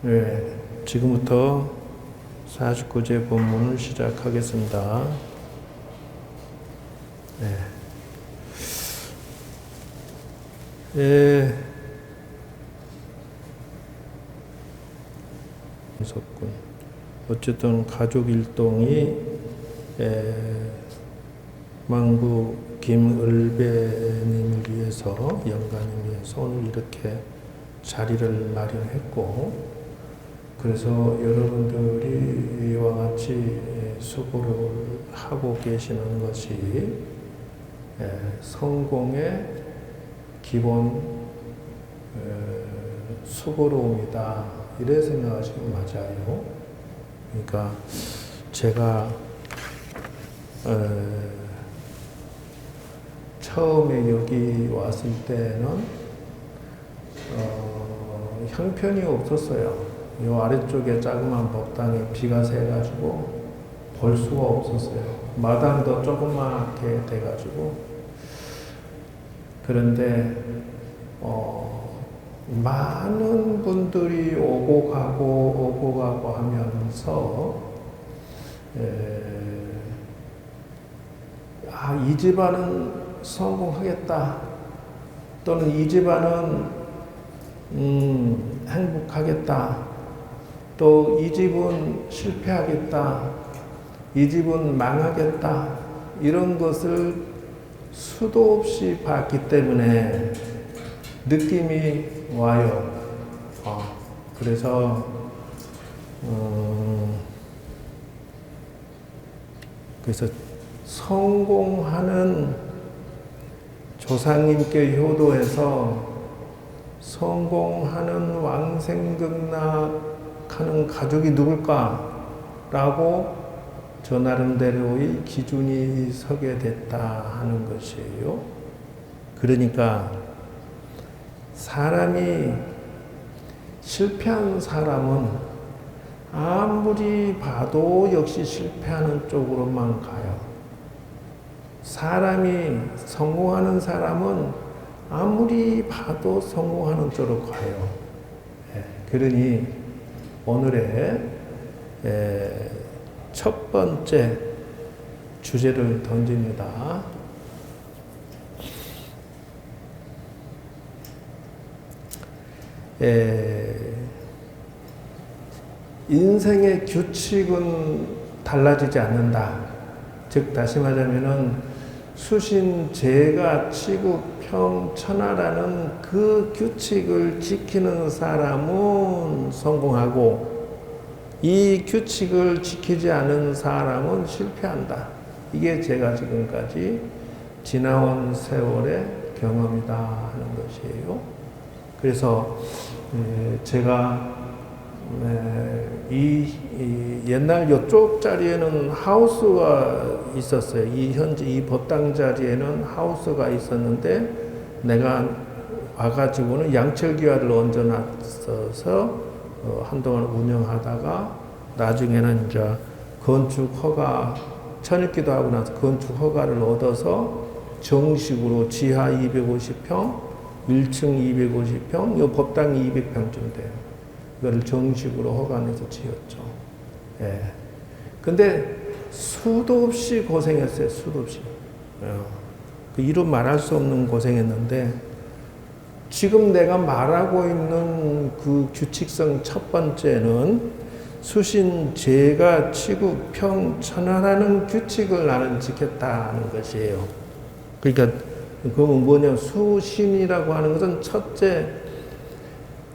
네, 지금부터 49제 본문을 시작하겠습니다. 네. 예. 있었군. 어쨌든 가족 일동이 에, 망부 김을배님을 위해서 영가님 위해서 오늘 이렇게 자리를 마련했고 그래서 여러분들이 이와 같이 수고를 하고 계시는 것이 에, 성공의 기본 에, 수고로움이다 이래 생각하시면 맞아요. 그러니까 제가 에, 처음에 여기 왔을 때는 어, 형편이 없었어요. 이 아래쪽에 자그마한 법당에 비가 새가지고 볼 수가 없었어요. 마당도 조그맣게 돼가지고 그런데 어, 많은 분들이 오고 가고 오고 가고 하면서 에, 아, 이 집안은 성공하겠다. 또는 이 집안은 음, 행복하겠다. 또 이 집은 실패하겠다. 이 집은 망하겠다. 이런 것을 수도 없이 봤기 때문에 느낌이 와요. 어, 그래서 음, 그래서 성공하는 조상님께 효도해서 성공하는 왕생극락 하는 가족이 누굴까라고 저 나름대로의 기준이 서게 됐다 하는 것이에요. 그러니까 사람이 실패한 사람은 아무리 봐도 역시 실패하는 쪽으로만 가요. 사람이 성공하는 사람은 아무리 봐도 성공하는 쪽으로 가요. 예, 그러니 오늘의 예, 첫 번째 주제를 던집니다. 예, 인생의 규칙은 달라지지 않는다. 즉 다시 말하면은 수신 제가 치구 평 천하라는 그 규칙을 지키는 사람은 성공하고 이 규칙을 지키지 않은 사람은 실패한다. 이게 제가 지금까지 지나온 세월의 경험이다 하는 것이에요. 그래서 제가 이, 이 옛날 이쪽 자리에는 하우스가 있었어요. 이 현재 이 법당 자리에는 하우스가 있었는데 내가 와가지고는 양철기와를 얹어놨어서 어, 한동안 운영하다가 나중에는 이제 건축 허가 천일기도 하고 나서 건축 허가를 얻어서 정식으로 지하 250평, 1층 250평, 이 법당이 200평쯤 돼요. 그거를 정식으로 허가내서 지었죠. 예. 근데 수도 없이 고생했어요. 수도 없이. 어. 그 이름 말할 수 없는 고생했는데 지금 내가 말하고 있는 그 규칙성 첫 번째는 수신 제가 치구 평 천하라는 규칙을 나는 지켰다는 것이에요. 그러니까 그건 뭐냐 수신이라고 하는 것은 첫째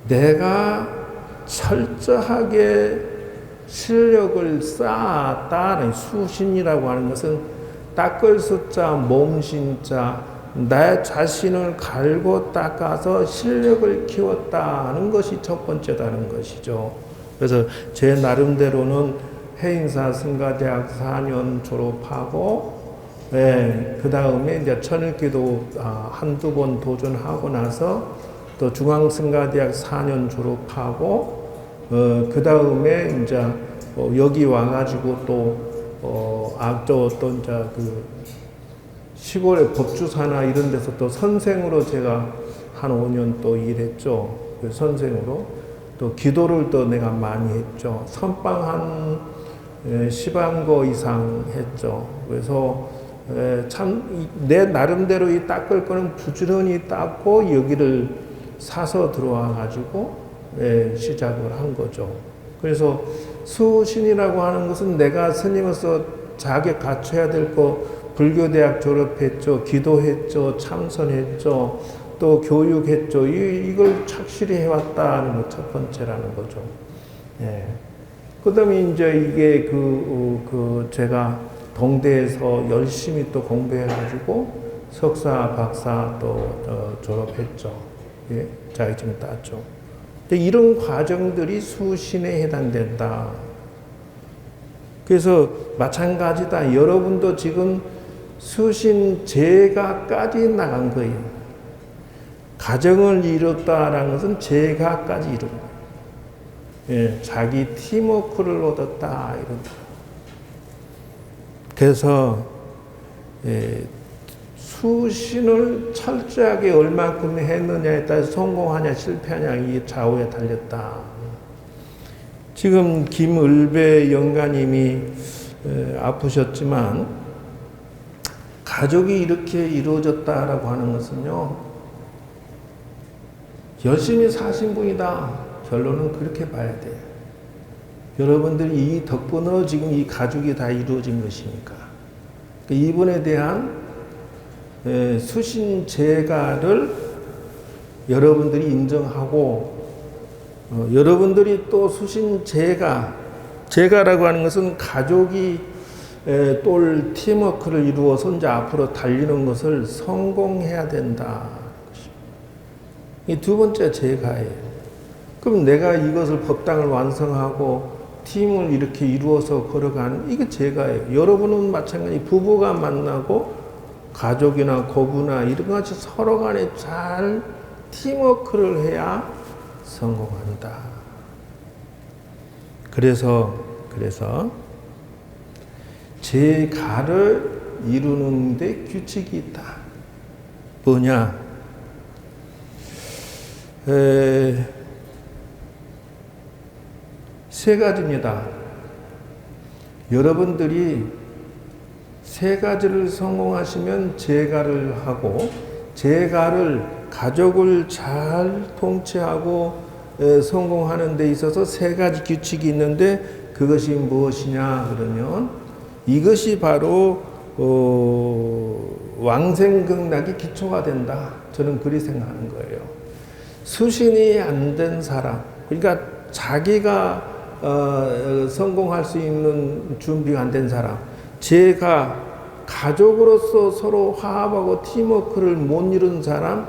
내가 철저하게 실력을 쌓았다는 수신이라고 하는 것은 닦을 숫자, 몸신자, 내 자신을 갈고 닦아서 실력을 키웠다는 것이 첫 번째다는 것이죠. 그래서 제 나름대로는 해인사 승가대학 4년 졸업하고, 네, 그 다음에 이제 천일기도 아, 한두 번 도전하고 나서 또 중앙승가대학 4년 졸업하고, 어, 그 다음에 이제 어, 여기 와가지고 또, 어, 아, 또, 또 이제 그 시골의 법주사나 이런 데서 또 선생으로 제가 한 5년 또 일했죠. 그 선생으로. 또또 기도를 또 내가 많이 했죠. 선빵 한 에, 10안 이상 했죠. 그래서 참 내 나름대로 이 닦을 거는 부지런히 닦고 여기를 사서 들어와 가지고 예, 시작을 한 거죠. 그래서 수신이라고 하는 것은 내가 스님으로서 자격 갖춰야 될 거 불교대학 졸업했죠, 기도했죠, 참선했죠, 또 교육했죠. 이, 이걸 착실히 해왔다는 거첫 번째라는 거죠. 예. 그 다음에 이제 이게 그, 어, 그 제가 동대에서 열심히 또 공부해가지고 석사, 박사 또 어, 졸업했죠. 예, 자격증 땄죠. 이런 과정들이 수신에 해당된다. 그래서 마찬가지다. 여러분도 지금 수신 제가까지 나간 거예요. 가정을 이뤘다라는 것은 제가까지 이룬 거예요. 예, 자기 팀워크를 얻었다 이런. 그래서 예, 수신을 철저하게 얼마큼 했느냐에 따라서 성공하냐 실패하냐 이 좌우에 달렸다. 지금 김을배 영가님이 에, 아프셨지만 가족이 이렇게 이루어졌다라고 하는 것은요 열심히 사신 분이다. 결론은 그렇게 봐야 돼요. 여러분들이 이 덕분으로 지금 이 가족이 다 이루어진 것이니까. 그러니까 이분에 대한 에, 수신 제가를 여러분들이 인정하고 어, 여러분들이 또 수신 제가 제가라고 하는 것은 가족이 에, 똘 팀워크를 이루어서 이제 앞으로 달리는 것을 성공해야 된다. 이 두 번째 제가예요. 그럼 내가 이것을 법당을 완성하고 팀을 이렇게 이루어서 걸어가는 이게 제가예요. 여러분은 마찬가지 부부가 만나고 가족이나 고부나 이런 것 같이 서로 간에 잘 팀워크를 해야 성공한다. 그래서 그래서 제 가를 이루는데 규칙이 있다. 뭐냐? 에, 세 가지입니다. 여러분들이 세 가지를 성공하시면 재가를 하고 재가를 가족을 잘 통치하고 에, 성공하는 데 있어서 세 가지 규칙이 있는데 그것이 무엇이냐 그러면 이것이 바로 어, 왕생극락이 기초가 된다. 저는 그리 생각하는 거예요. 수신이 안 된 사람, 그러니까 자기가 어, 성공할 수 있는 준비가 안 된 사람, 제가 가족으로서 서로 화합하고 팀워크를 못 이룬 사람,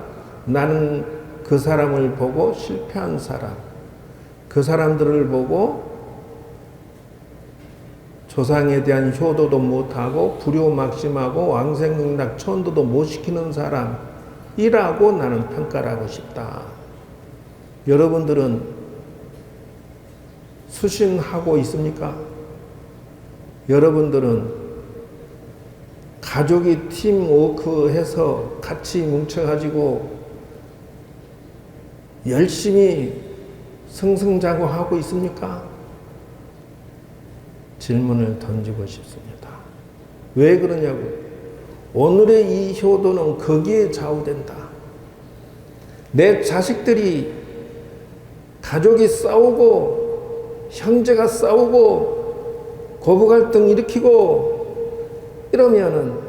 나는 그 사람을 보고 실패한 사람, 그 사람들을 보고 조상에 대한 효도도 못하고 불효막심하고 왕생극락 천도도 못 시키는 사람이라고 나는 평가를 하고 싶다. 여러분들은 수신하고 있습니까? 여러분들은 가족이 팀워크 해서 같이 뭉쳐가지고 열심히 승승장구하고 있습니까? 질문을 던지고 싶습니다. 왜 그러냐고. 오늘의 이 효도는 거기에 좌우된다. 내 자식들이 가족이 싸우고 형제가 싸우고 고부 갈등 일으키고 이러면은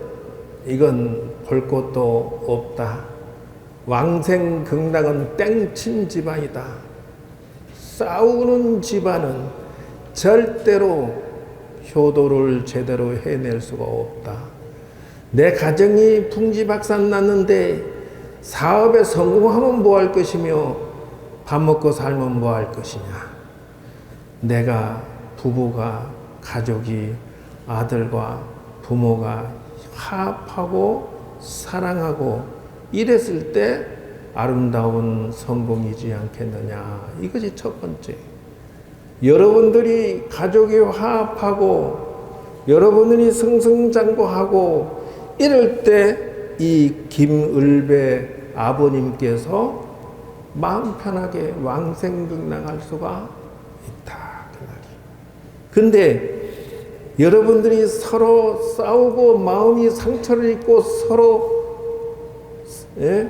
이건 볼 것도 없다. 왕생 극락은 땡친 집안이다. 싸우는 집안은 절대로 효도를 제대로 해낼 수가 없다. 내 가정이 풍지박산 났는데 사업에 성공하면 뭐 할 것이며 밥 먹고 살면 뭐 할 것이냐. 내가 부부가 가족이 아들과 부모가 화합하고 사랑하고 이랬을 때 아름다운 성공이지 않겠느냐. 이것이 첫 번째. 여러분들이 가족이 화합하고 여러분들이 승승장구하고 이럴 때 이 김을배 아버님께서 마음 편하게 왕생극락할 수가 있다. 그. 근데 여러분들이 서로 싸우고 마음이 상처를 입고 서로 예?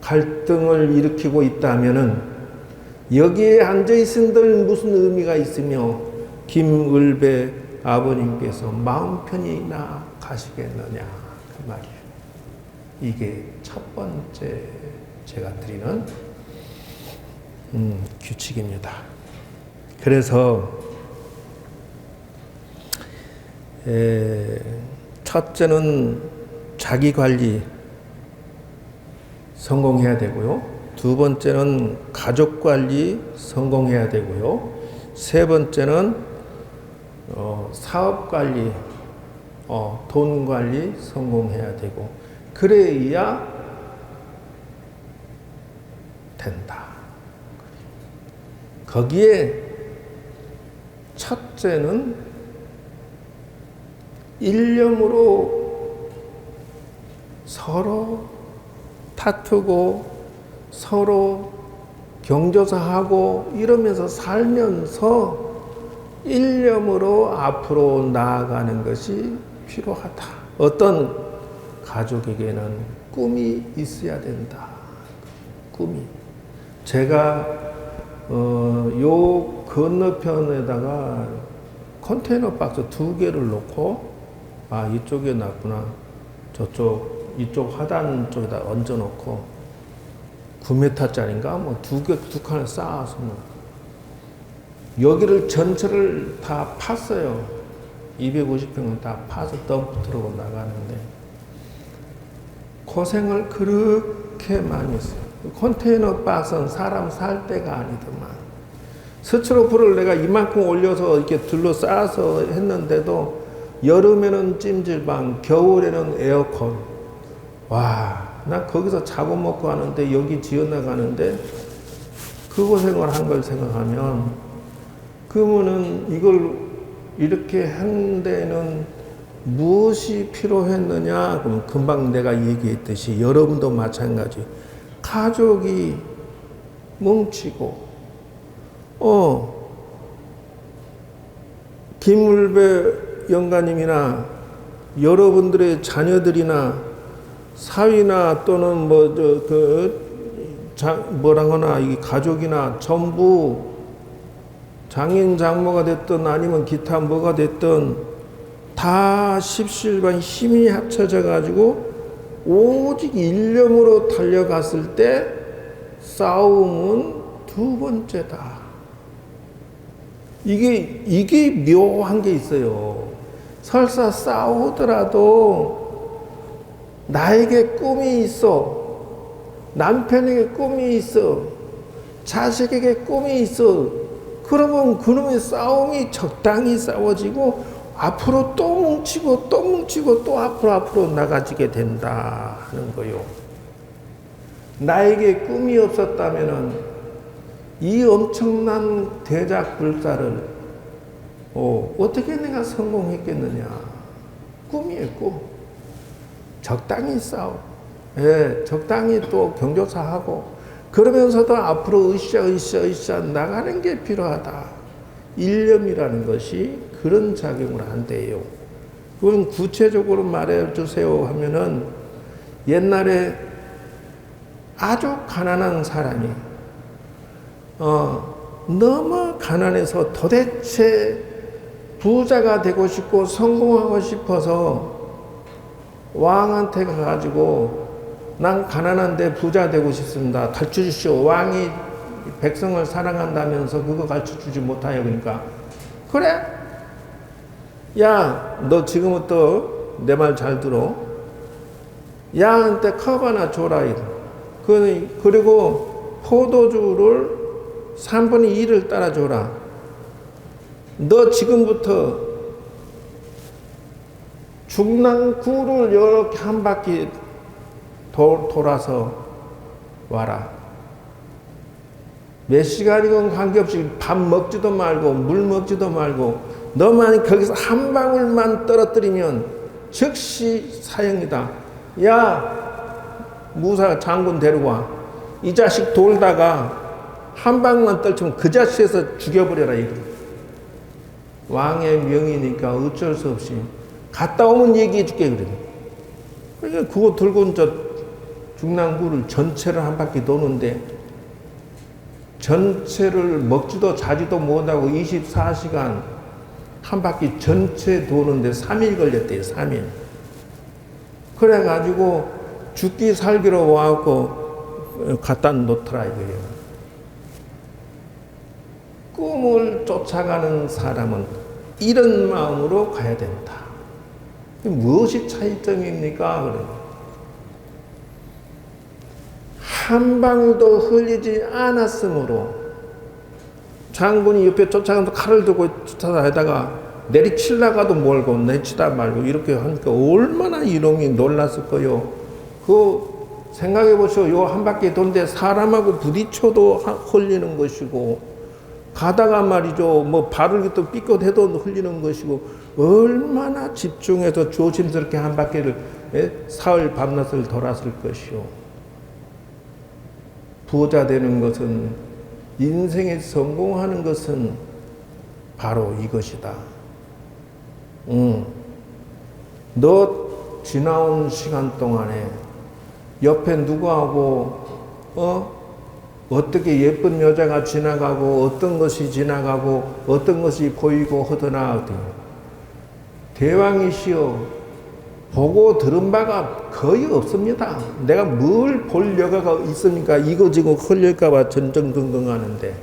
갈등을 일으키고 있다면은 여기에 앉아 있은들 무슨 의미가 있으며 김을배 아버님께서 마음 편히 나 가시겠느냐 그 말이에요. 이게 첫 번째 제가 드리는 음, 규칙입니다. 그래서 에, 첫째는 자기 관리 성공해야 되고요. 두 번째는 가족 관리 성공해야 되고요. 세 번째는 어, 사업 관리, 어, 돈 관리 성공해야 되고 그래야 된다. 거기에 첫째는 일념으로 서로 다투고 서로 경조사하고 이러면서 살면서 일념으로 앞으로 나아가는 것이 필요하다. 어떤 가족에게는 꿈이 있어야 된다. 꿈이. 제가 어, 요 건너편에다가 컨테이너 박스 두 개를 놓고 아 이쪽에 놨구나 저쪽 이쪽 하단 쪽에다 얹어 놓고 9m짜리인가 뭐 두 개 두 칸을 쌓아서 뭐 여기를 전체를 다 팠어요. 250평을 다 파서 덤프 트럭으로 나가는데 고생을 그렇게 많이 했어요. 컨테이너 박스는 사람 살 데가 아니더만. 스트로프를 내가 이만큼 올려서 이렇게 둘러싸서 했는데도 여름에는 찜질방, 겨울에는 에어컨. 와, 나 거기서 자고 먹고 하는데 여기 지어나가는데 그 고생을 한 걸 생각하면 그러면은 이걸 이렇게 한 데는 무엇이 필요했느냐? 그럼 금방 내가 얘기했듯이 여러분도 마찬가지. 가족이 뭉치고, 어, 김울배 영가님이나 여러분들의 자녀들이나 사위나 또는 뭐, 저, 그, 자, 뭐라거나, 이 가족이나 전부 장인 장모가 됐든 아니면 기타 뭐가 됐든 다 십실반 힘이 합쳐져 가지고 오직 일념으로 달려갔을 때 싸움은 두 번째다. 이게 이게 묘한 게 있어요. 설사 싸우더라도 나에게 꿈이 있어. 남편에게 꿈이 있어. 자식에게 꿈이 있어. 그러면 그놈의 싸움이 적당히 싸워지고 앞으로 또 뭉치고 또 뭉치고 또 앞으로 앞으로 나가지게 된다 하는 거요. 나에게 꿈이 없었다면은 이 엄청난 대작 불사를 어, 어떻게 내가 성공했겠느냐? 꿈이에요, 꿈. 적당히 싸워. 예, 적당히 또 경조사하고 그러면서도 앞으로 으쌰 으쌰 으쌰 나가는 게 필요하다. 일념이라는 것이 그런 작용을 한대요. 그건 구체적으로 말해 주세요 하면은 옛날에 아주 가난한 사람이 어, 너무 가난해서 도대체 부자가 되고 싶고 성공하고 싶어서 왕한테 가가지고 난 가난한데 부자 되고 싶습니다. 가르쳐 주시오. 왕이 백성을 사랑한다면서 그거 가르쳐 주지 못하여 그러니까 그래? 야, 너 지금부터 내 말 잘 들어. 양한테 컵 하나 줘라. 그, 그리고 포도주를 3분의 2를 따라 줘라. 너 지금부터 중랑구를 이렇게 한 바퀴 도, 돌아서 와라. 몇 시간이건 관계없이 밥 먹지도 말고 물 먹지도 말고 너만 거기서 한 방울만 떨어뜨리면 즉시 사형이다. 야 무사 장군 데리고 와. 이 자식 돌다가 한 방만 떨치면 그 자식에서 죽여버려라 이거. 왕의 명이니까 어쩔 수 없이 갔다 오면 얘기해 줄게 그래. 그러니까 그거 들고 이제 중랑구를 전체를 한 바퀴 도는데 전체를 먹지도 자지도 못하고 24시간 한 바퀴 전체 도는데 3일 걸렸대요, 3일. 그래가지고 죽기 살기로 와갖고 갖다 놓더라 이거예요. 꿈을 쫓아가는 사람은 이런 마음으로 가야 된다. 무엇이 차이점입니까? 한 방울도 흘리지 않았으므로 장군이 옆에 쫓아가면서 칼을 들고 쫓아다니다가 내리치려가도 멀고 내치다 말고 이렇게 하니까 얼마나 이놈이 놀랐을 거요. 그 생각해 보시오. 요 한 바퀴 돈데 사람하고 부딪혀도 흘리는 것이고 가다가 말이죠. 뭐 발을 또 삐끗해도 흘리는 것이고 얼마나 집중해서 조심스럽게 한 바퀴를 예? 사흘 밤낮을 돌았을 것이요. 부자 되는 것은 인생에 성공하는 것은 바로 이것이다. 응. 너 지나온 시간 동안에 옆에 누구하고 어 어떻게 예쁜 여자가 지나가고 어떤 것이 지나가고 어떤 것이 보이고 하더나 대왕이시여 보고 들은 바가 거의 없습니다. 내가 뭘 볼 여가가 있습니까? 이거 지금 흘릴까 봐 전전긍긍 하는데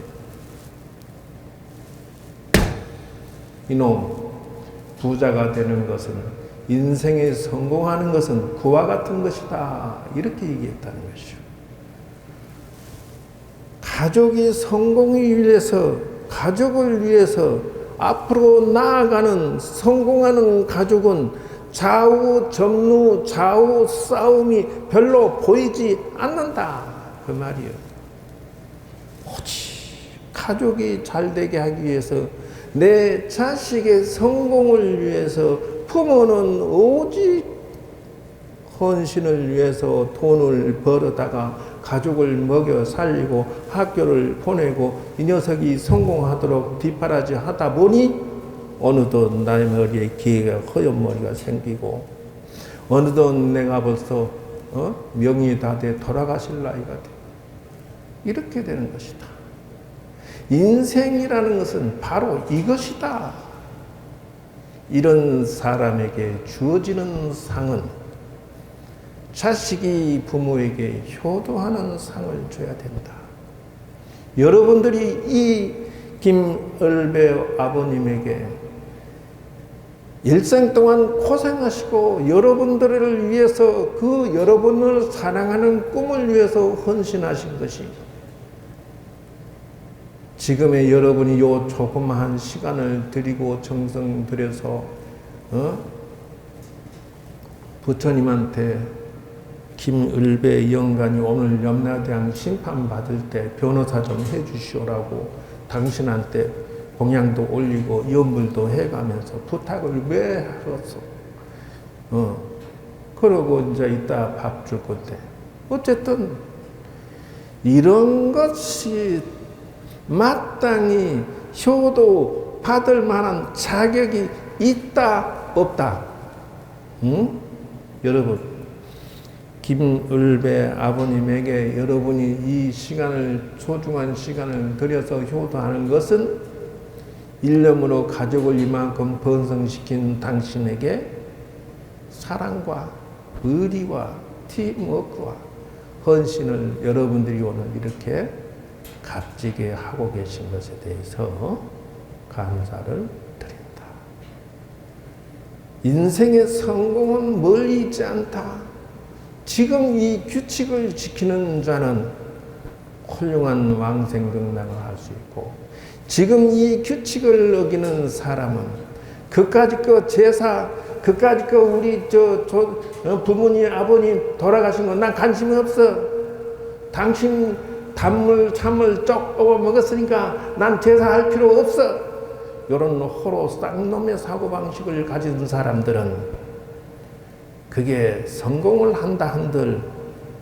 이놈 부자가 되는 것은 인생에 성공하는 것은 그와 같은 것이다. 이렇게 얘기했다는 것이죠. 가족이 성공을 위해서 가족을 위해서 앞으로 나아가는 성공하는 가족은 좌우 점루 좌우 싸움이 별로 보이지 않는다 그 말이요. 오직 가족이 잘 되게 하기 위해서 내 자식의 성공을 위해서 부모는 오직 헌신을 위해서 돈을 벌어다가 가족을 먹여 살리고 학교를 보내고 이 녀석이 성공하도록 뒷바라지 하다 보니 어느덧 나의 머리에 기회가 허연 머리가 생기고 어느덧 내가 벌써 어? 명이 다 돼 돌아가실 나이가 돼 이렇게 되는 것이다. 인생이라는 것은 바로 이것이다. 이런 사람에게 주어지는 상은 자식이 부모에게 효도하는 상을 줘야 된다. 여러분들이 이 김을배 아버님에게 일생 동안 고생하시고 여러분들을 위해서 그 여러분을 사랑하는 꿈을 위해서 헌신하신 것이 지금의 여러분이 요 조그마한 시간을 드리고 정성 들여서 어? 부처님한테 김을배 영간이 오늘 염라대왕 심판 받을 때 변호사 좀 해주시오라고 당신한테 공양도 올리고 연물도 해가면서 부탁을 왜 하겠어? 어. 그러고 이제 이따 밥 줄 건데. 어쨌든 이런 것이 마땅히 효도 받을 만한 자격이 있다, 없다. 응? 여러분, 김을배 아버님에게 여러분이 이 시간을, 소중한 시간을 들여서 효도하는 것은 일념으로 가족을 이만큼 번성시킨 당신에게 사랑과 의리와 팀워크와 헌신을 여러분들이 오늘 이렇게 값지게 하고 계신 것에 대해서 감사를 드린다. 인생의 성공은 멀리 있지 않다. 지금 이 규칙을 지키는 자는 훌륭한 왕생등락을 할 수 있고, 지금 이 규칙을 어기는 사람은 그까짓 거 제사, 그까짓 거 우리 저, 저 부모님, 아버님 돌아가신 거 난 관심이 없어. 당신 단물, 참을 쪽 먹었으니까 난 제사할 필요 없어. 이런 호로 쌍놈의 사고방식을 가진 사람들은 그게 성공을 한다 한들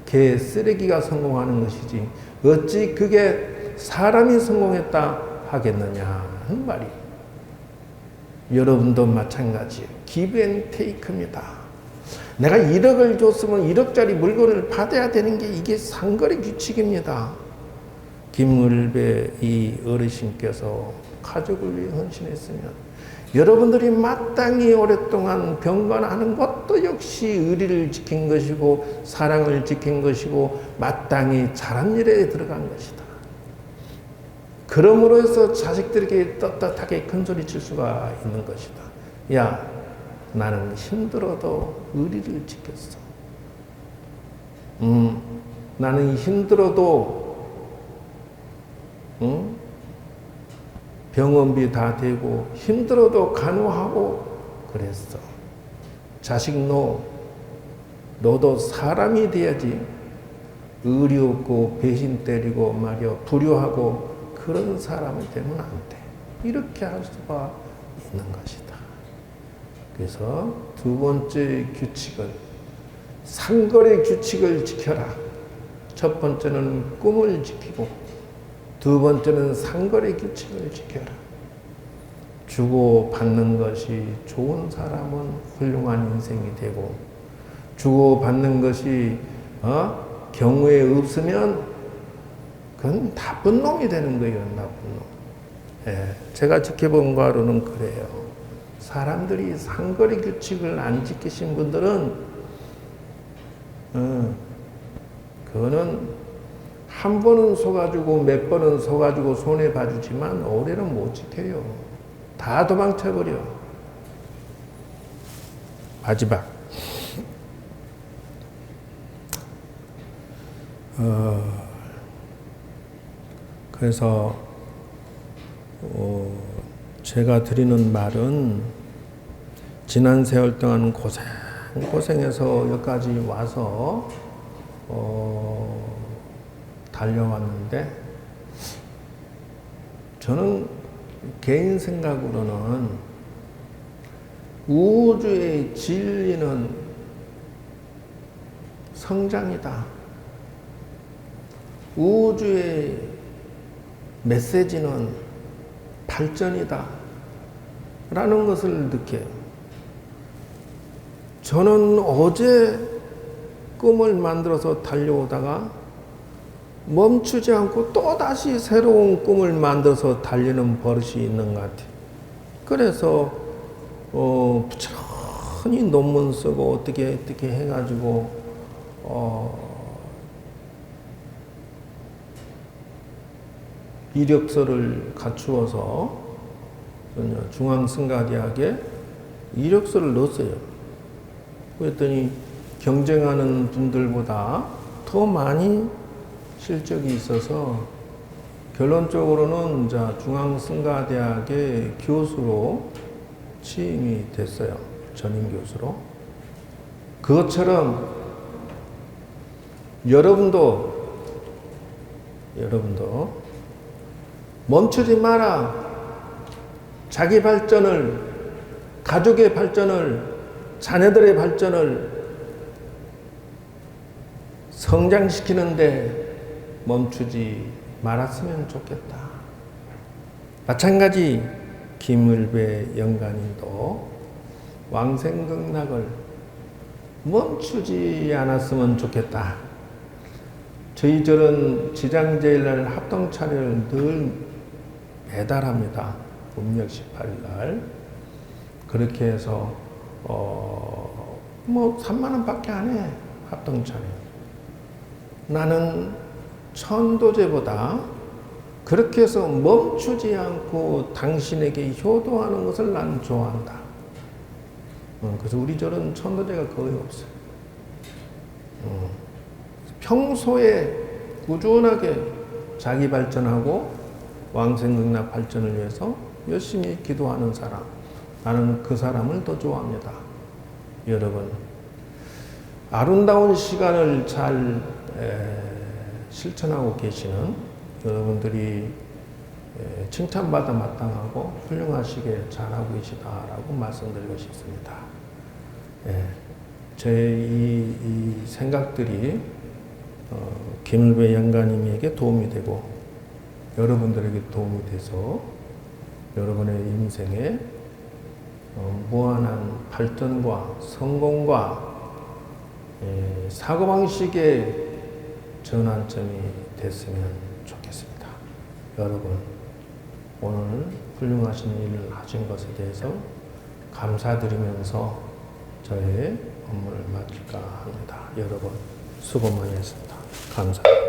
개 쓰레기가 성공하는 것이지 어찌 그게 사람이 성공했다 하겠느냐 하는 말이 여러분도 마찬가지예요. 기브 앤 테이크입니다. 내가 1억을 줬으면 1억짜리 물건을 받아야 되는 게 이게 상거래 규칙입니다. 김을배 이 어르신께서 가족을 위해 헌신했으면 여러분들이 마땅히 오랫동안 병건하는 것도 역시 의리를 지킨 것이고 사랑을 지킨 것이고 마땅히 잘한 일에 들어간 것이다. 그러므로 해서 자식들에게 떳떳하게 큰 소리 칠 수가 있는 것이다. 야, 나는 힘들어도 의리를 지켰어. 음, 나는 힘들어도, 음, 병원비 다 대고 힘들어도 간호하고 그랬어. 자식 너, 너도 사람이 돼야지. 의리 없고 배신 때리고 말이야 불효하고 그런 사람이 되면 안 돼. 이렇게 할 수가 있는 것이다. 그래서 두 번째 규칙은 상거래 규칙을 지켜라. 첫 번째는 꿈을 지키고 두 번째는 상거래 규칙을 지켜라. 주고 받는 것이 좋은 사람은 훌륭한 인생이 되고 주고 받는 것이 어? 경우에 없으면 그건 나쁜 놈이 되는 거예요. 나쁜 놈. 예, 제가 지켜본 바로는 그래요. 사람들이 상거래 규칙을 안 지키신 분들은 어, 그거는 한 번은 속아주고 몇 번은 속아주고 손해 봐주지만 오래는 못 지켜요. 다 도망쳐버려. 마지막. 어, 그래서 어, 제가 드리는 말은 지난 세월 동안 고생 고생해서 여기까지 와서 어, 달려왔는데 저는 개인 생각으로는 우주의 진리는 성장이다. 우주의 메시지는 발전이다. 라는 것을 느껴요. 저는 어제 꿈을 만들어서 달려오다가 멈추지 않고 또 다시 새로운 꿈을 만들어서 달리는 버릇이 있는 것 같아요. 그래서 어, 부지런히 논문 쓰고 어떻게 어떻게 해가지고 어, 이력서를 갖추어서 중앙승가대학에 이력서를 넣었어요. 그랬더니 경쟁하는 분들보다 더 많이 실적이 있어서 결론적으로는 자 중앙승가대학의 교수로 취임이 됐어요. 전임 교수로. 그것처럼 여러분도 여러분도 멈추지 마라. 자기 발전을, 가족의 발전을, 자녀들의 발전을 성장시키는데 멈추지 말았으면 좋겠다. 마찬가지 김을배 영감님도 왕생극락을 멈추지 않았으면 좋겠다. 저희 절은 지장제일날 합동 차례를 늘 배달합니다. 음력 18일 날. 그렇게 해서, 어, 뭐, 3만원밖에 안 해. 합동 차례. 나는 천도제보다 그렇게 해서 멈추지 않고 당신에게 효도하는 것을 난 좋아한다. 어, 그래서 우리 절은 천도제가 거의 없어요. 어, 평소에 꾸준하게 자기 발전하고 왕생극락 발전을 위해서 열심히 기도하는 사람. 나는 그 사람을 더 좋아합니다. 여러분, 아름다운 시간을 잘 에, 실천하고 계시는 여러분들이 에, 칭찬받아 마땅하고 훌륭하시게 잘하고 계시다라고 말씀드리고 싶습니다. 예, 제이 이 생각들이 어, 김일배 영가님에게 도움이 되고 여러분들에게 도움이 돼서 여러분의 인생에 어, 무한한 발전과 성공과 예, 사고방식의 전환점이 됐으면 좋겠습니다. 여러분, 오늘 훌륭하신 일을 하신 것에 대해서 감사드리면서 저의 업무를 마칠까 합니다. 여러분, 수고 많이 했습니다. 감사합니다.